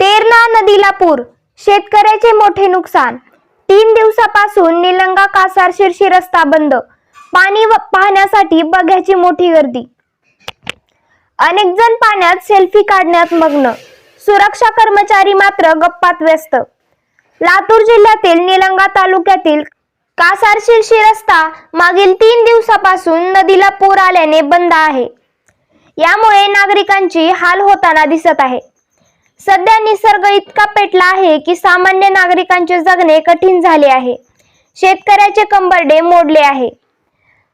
तेरणा नदीला पूर शेतकऱ्याचे मोठे नुकसान. तीन दिवसापासून निलंगा कासार शिरशी रस्ता बंद. पाणी पाहण्यासाठी बघ्याची मोठी गर्दी. अनेक जण पाण्यात सेल्फी काढण्यात मग्न. सुरक्षा कर्मचारी मात्र गप्पात व्यस्त. लातूर जिल्ह्यातील निलंगा तालुक्यातील कासार शिरशी रस्ता मागील तीन दिवसापासून नदीला पूर आल्याने बंद आहे. यामुळे नागरिकांची हाल होताना दिसत आहे. सध्या निसर्ग इतका पेटला आहे की सामान्य नागरिकांचे जगणे कठीण झाले आहे. शेतकऱ्याचे कंबरडे मोडले आहे.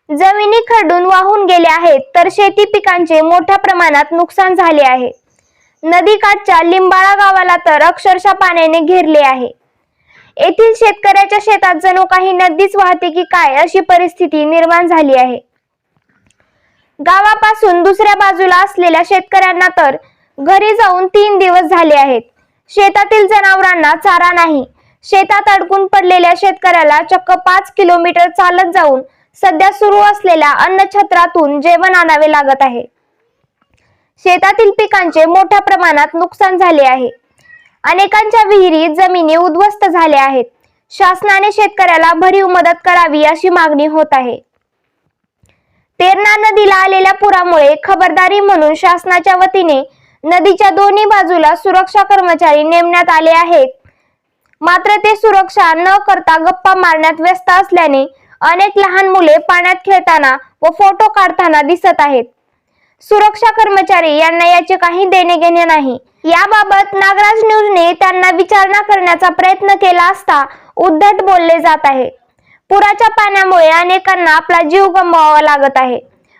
जमिनी खरडून वाहून गेले आहेत तर शेती पिकांचे मोठ्या प्रमाणात नुकसान झाले आहे. नदीकाठच्या लिंबाळा गावाला तर अक्षरशः पाण्याने घेरले आहे. येथील शेतकऱ्याच्या शेतात जणू काही नदीच वाहते की काय अशी परिस्थिती निर्माण झाली आहे. गावापासून दुसऱ्या बाजूला असलेल्या शेतकऱ्यांना तर घरी जाऊन तीन दिवस झाले आहेत. शेतातील जनावरांना चारा नाही. शेतात अडकून पडलेल्या शेतकऱ्याला चक्क पाच किलोमीटर चालत जाऊन सध्या सुरू असलेल्या अन्नछत्रातून जेवण आणावे लागत आहे. शेतातील पिकांचे मोठ्या प्रमाणात नुकसान झाले आहे. अनेकांच्या विहिरी जमिनी उद्ध्वस्त झाल्या आहेत. शासनाने शेतकऱ्याला भरीव मदत करावी अशी मागणी होत आहे. तेरणा नदीला आलेल्या पुरामुळे खबरदारी म्हणून शासनाच्या वतीने नदीच्या दोन्ही बाजूला सुरक्षा कर्मचारी नेमण्यात आले आहेत. मात्र ते सुरक्षा न करता गप्पा मारण्यात व्यस्त असल्याने अनेक लहान मुले पाण्यात खेळताना व फोटो काढताना दिसत आहेत. सुरक्षा कर्मचारी यांना याचे काही देणे घेणे नाही. याबाबत नागराज न्यूजने त्यांना विचारणा करण्याचा प्रयत्न केला असता उद्धट बोलले जात आहे. पुराच्या पाण्यामुळे अनेकांना आपला जीव गमवावा लागत आहे.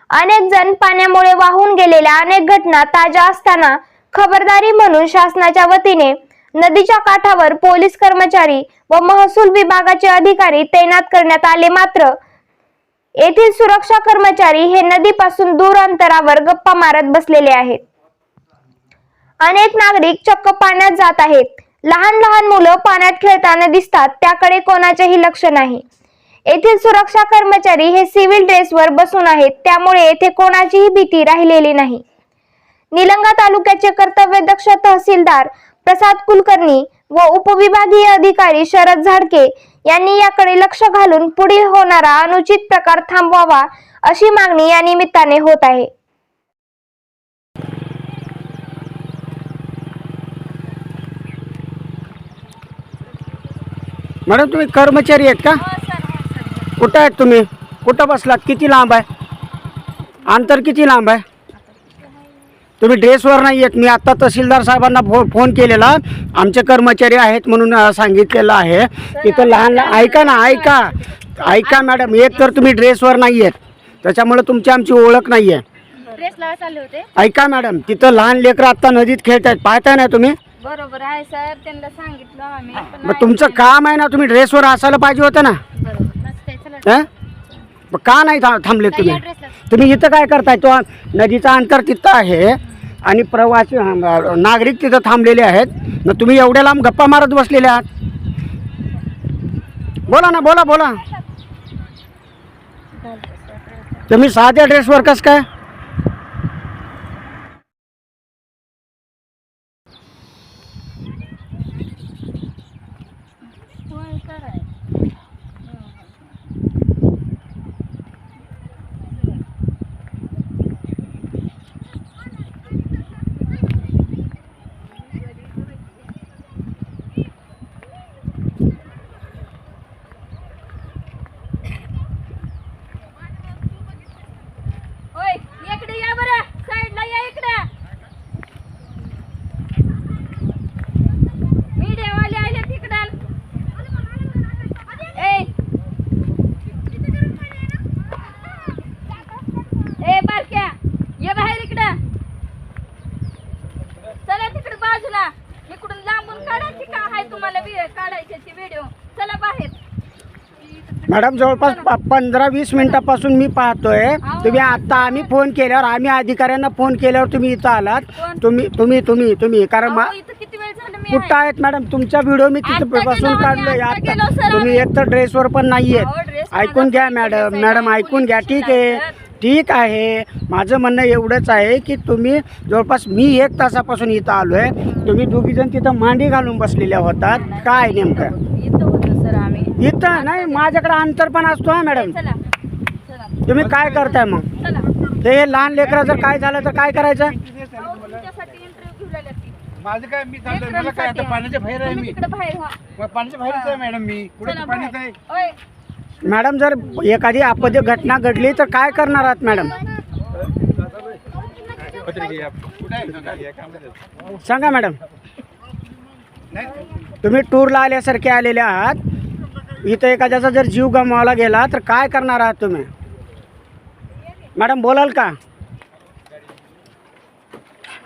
अनेक जण पाण्यामुळे वाहून गेलेल्या अनेक घटना ताज्या असताना खबरदारी म्हणून शासनाच्या वतीने नदीच्या काठावर पोलीस कर्मचारी व महसूल विभागाचे अधिकारी तैनात करण्यात आले मात्र येथील सुरक्षा कर्मचारी हे नदीपासून दूर अंतरावर गप्पा मारत बसलेले आहेत. अनेक नागरिक चक्क पाण्यात जात आहेत. लहान लहान मुलं पाण्यात खेळताना दिसतात त्याकडे कोणाचेही लक्ष नाही. येथील सुरक्षा कर्मचारी हे सिव्हिल ड्रेसवर बसून आहेत. त्यामुळे येथे कोणाचीही भीती राहिलेली नाही. निलंगा तालुक्याचे कर्तव्यदक्ष तहसीलदार प्रसाद कुलकर्णी व उपविभागीय अधिकारी शरद झाडके यांनी याकडे लक्ष घालून पुढील होणारा अनुचित प्रकार थांबवावा अशी मागणी या निमित्ताने होत आहे. मॅडम तुम्ही कर्मचारी आहेत का? कुठं आहेत तुम्ही? कुठं बसलात? किती लांब आहे? अंतर किती लांब आहे? तुम्ही ड्रेसवर नाही आहेत मी आत्ता तहसीलदार साहेबांना फो फोन केलेला. आमचे कर्मचारी आहेत म्हणून सांगितलेलं आहे. तिथं लहान ऐका ना ऐका. ऐका मॅडम एक तर तुम्ही ड्रेसवर नाही आहेत त्याच्यामुळे तुमची आमची ओळख नाही आहे. ऐका मॅडम तिथं लहान लेकरं आत्ता नदीत खेळत आहेत पाहताय ना तुम्ही? बरोबर आहे सर. त्यांना सांगितलं आम्ही तुमचं काम आहे ना तुम्ही ड्रेसवर असायला पाहिजे होतं ना. हं? मग का नाही था- थांबले तुम्ही? तुम्ही इथं काय करताय? तो नदीचं अंतर तिथं आहे आणि प्रवासी अं, नागरिक तिथं थांबलेले आहेत. मग तुम्ही एवढ्या लांब गप्पा मारत बसलेले आहात. बोला ना बोला बोला. तुम्ही साध्या ड्रेसवर कस काय होय कराय होय इकडे या बरं साईडला या इकडे मीडियावाले आले तिकडं ए ए बारक्या ये बाहेर इकडं चला तिकडे बाजूला इकडून लांबून काढायची का आहे तुम्हाला व्हि- काढायची ती व्हिडिओ चला बाहेर मॅडम जवळपास प- पंधरा वीस मिनिटापासून मी पाहतोय. तुम्ही आता आम्ही फोन केल्यावर आम्ही अधिकाऱ्यांना फोन केल्यावर तुम्ही इथं आलात? तुम्ही तुम्ही तुम्ही तुम्ही. कारण मा- अहो, इथं किती वेळ झालं मी कुठं आहे. आहेत मॅडम? तुमचा व्हिडिओ मी आता तिथे गेलो पासून आम्ही, काढलोय. आता आता गेलो सर. तुम्ही आम्ही. एक तर ड्रेसवर पण अहो, नाहीये ड्रेस ऐकून घ्या पोलीस मॅडम आहे, मॅडम ऐकून घ्या. ठीक आहे. ठीक आहे. माझं म्हणणं एवढंच आहे की तुम्ही जवळपास मी एक तासापासून इथं आलो आहे तुम्ही दोघीजण तिथं मांडी घालून बसलेल्या होतात. काय नेमकं इथं होतो सर आम्ही इथं नाही माझ्याकडे अंतर पण असतो हा मॅडम. चला. चला तुम्ही काय करताय मग? चला. ते लहान लेकरं जर काय झालं तर काय करायचं? अहो, तुमच्यासाठी इंटरव्ह्यू. माझं काय मी चाललोय. मला काय आता पाण्याच्या बाहेर आहे तुम्ही मी. तिकडे बाहेर व्हा. मग पाण्याच्या बाहेरच आहे मॅडम मी. कुठे चला पाण्यात आहे? बाहेर. ओय, मॅडम जर एखादी आपत्ती घटना घडली तर काय करणार आहात मॅडम? कुठे आहे सांगा, मॅडम. नाही. तुम्ही टूरला आल्यासारखे आलेले आहात. इथं एखाद्याचा जर जीव गमावला गेला तर काय करणार आहात तुम्ही? मॅडम बोलाल का?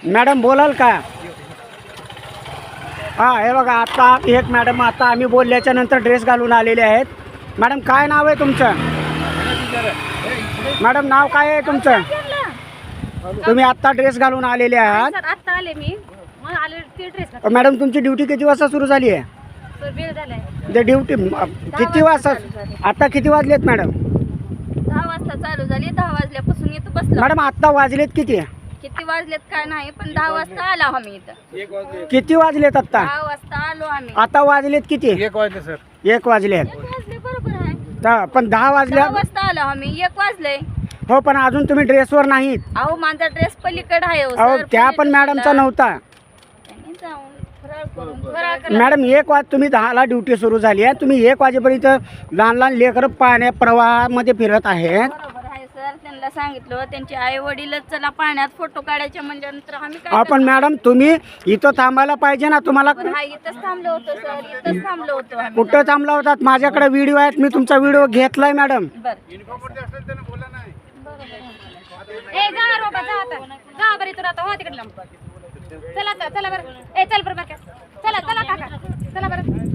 मॅडम बोलाल का? हां हे बघा आता एक मॅडम आता आम्ही बोलल्याच्या नंतर ड्रेस घालून आलेले आहेत. मॅडम काय नाव आहे तुमचं? मॅडम नाव काय आहे तुमचं? तुम्ही आत्ता ड्रेस घालून आलेले आहात. मॅडम तुमची ड्युटी किती वाजता सुरू झाली आहे? ते ड्युटी किती वाजता आता किती वाजलेत मॅडम दहा वाजता चालू झाली. दहा वाजल्यापासून इथं बसलो. मॅडम आत्ता वाजलेत किती? किती वाजलेत काय नाही पण दहा वाजता आलो आम्ही इथं. किती वाजलेत आत्ता दहा वाजता आलो आम्ही. आता वाजलेत किती? एक वाजले सर. एक वाजले बरोबर आहे. ता- पण दहा वाजल्या वाजता आलो आम्ही. एक वाजले. हो पण अजून तुम्ही ड्रेसवर नाहीत. अहो माझा ड्रेस पलीकडे आहे हो. त्या पण. मॅडमचा नव्हता. मॅडम एक वाज तुम्ही दहाला ड्युटी सुरू झाली आहे. तुम्ही एक वाजेपर्यंत लहान लहान लेकरं पाण्या प्रवाहामध्ये फिरत आहेत. बरोबर आहे सर. त्यांना सांगितलं त्यांचे आई वडीलच चला पाण्यात फोटो काढायचे म्हणजे नंतर आम्ही काय आपण? मॅडम तुम्ही इथं थांबायला पाहिजे ना तुम्हाला हा इथंच थांबलो होतो सर. इथंच थांबलो होतो आम्ही. कुठं थांबला होतात माझ्याकडे व्हिडिओ आहेत मी तुमचा व्हिडिओ घेतलाय मॅडम. बरं. युनिफॉर्मवरती असेल त्यानं बोला नाही. ए जा रोबा जा आता. जा बरं इथून आता. हो तिकडे लांब. चला आता चला बरं. ए चल बरं बरं. चला चला काका. चला बरं.